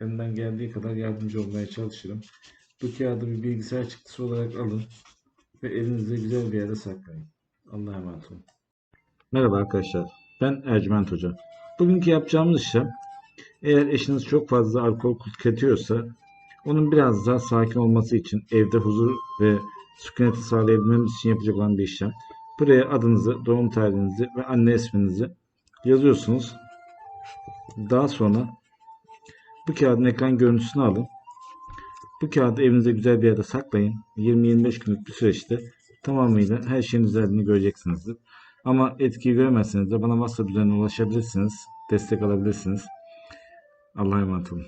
Elimden geldiği kadar yardımcı olmaya çalışırım. Bu kağıdı bir bilgisayar çıktısı olarak alın ve elinizde güzel bir yere saklayın. Allah'a emanet olun. Merhaba arkadaşlar. Ben Ercüment Hoca. Bugünkü yapacağımız işlem eğer eşiniz çok fazla alkol tüketiyorsa onun biraz daha sakin olması için evde huzur ve sükuneti sağlayabilmemiz için yapacak olan bir işlem. Buraya adınızı, doğum tarihinizi ve anne isminizi yazıyorsunuz. Daha sonra bu kağıdın ekran görüntüsünü alın. Bu kağıdı evinizde güzel bir yerde saklayın. 20-25 günlük bir süreçte tamamıyla her şeyin düzeldiğini göreceksinizdir. Ama etkiyi göremezseniz de bana WhatsApp üzerinden ulaşabilirsiniz. Destek alabilirsiniz. Allah'a emanet olun.